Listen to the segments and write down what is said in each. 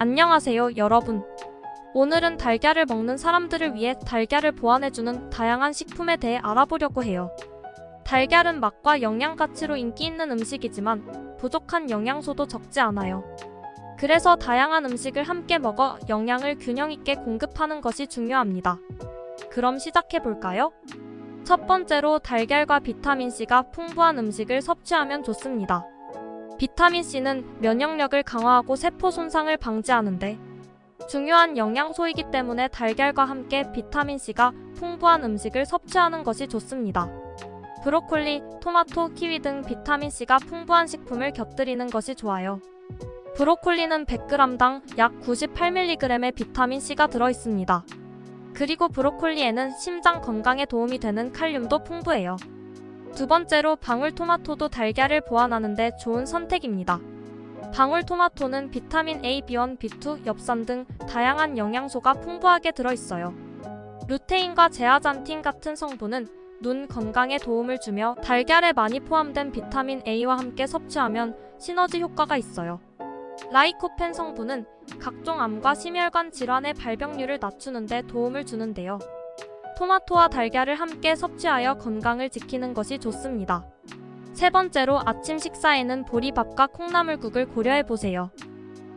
안녕하세요, 여러분. 오늘은 달걀을 먹는 사람들을 위해 달걀을 보완해주는 다양한 식품에 대해 알아보려고 해요. 달걀은 맛과 영양 가치로 인기 있는 음식이지만 부족한 영양소도 적지 않아요. 그래서 다양한 음식을 함께 먹어 영양을 균형 있게 공급하는 것이 중요합니다. 그럼 시작해 볼까요? 첫 번째로 달걀과 비타민C가 풍부한 음식을 섭취하면 좋습니다. 비타민C는 면역력을 강화하고 세포 손상을 방지하는데 중요한 영양소이기 때문에 달걀과 함께 비타민C가 풍부한 음식을 섭취하는 것이 좋습니다. 브로콜리, 토마토, 키위 등 비타민C가 풍부한 식품을 곁들이는 것이 좋아요. 브로콜리는 100g당 약 98mg의 비타민C가 들어있습니다. 그리고 브로콜리에는 심장 건강에 도움이 되는 칼륨도 풍부해요. 두 번째로 방울토마토도 달걀을 보완하는데 좋은 선택입니다. 방울토마토는 비타민 A, B1, B2, 엽산 등 다양한 영양소가 풍부하게 들어있어요. 루테인과 제아잔틴 같은 성분은 눈 건강에 도움을 주며 달걀에 많이 포함된 비타민 A와 함께 섭취하면 시너지 효과가 있어요. 라이코펜 성분은 각종 암과 심혈관 질환의 발병률을 낮추는 데 도움을 주는데요. 토마토와 달걀을 함께 섭취하여 건강을 지키는 것이 좋습니다. 세 번째로 아침 식사에는 보리밥과 콩나물국을 고려해 보세요.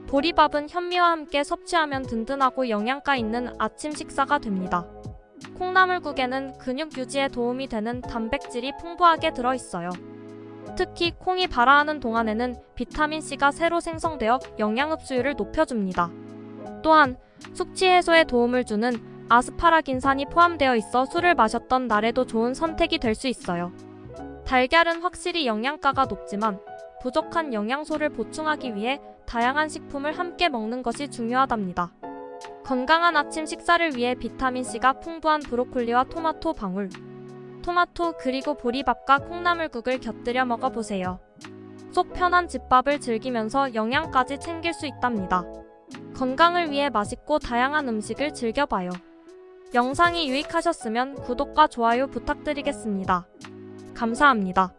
보리밥은 현미와 함께 섭취하면 든든하고 영양가 있는 아침 식사가 됩니다. 콩나물국에는 근육 유지에 도움이 되는 단백질이 풍부하게 들어있어요. 특히 콩이 발화하는 동안에는 비타민C가 새로 생성되어 영양 흡수율을 높여줍니다. 또한 숙취 해소에 도움을 주는 아스파라긴산이 포함되어 있어 술을 마셨던 날에도 좋은 선택이 될 수 있어요. 달걀은 확실히 영양가가 높지만 부족한 영양소를 보충하기 위해 다양한 식품을 함께 먹는 것이 중요하답니다. 건강한 아침 식사를 위해 비타민C가 풍부한 브로콜리와 토마토 방울, 토마토 그리고 보리밥과 콩나물국을 곁들여 먹어보세요. 속 편한 집밥을 즐기면서 영양까지 챙길 수 있답니다. 건강을 위해 맛있고 다양한 음식을 즐겨봐요. 영상이 유익하셨으면 구독과 좋아요 부탁드리겠습니다. 감사합니다.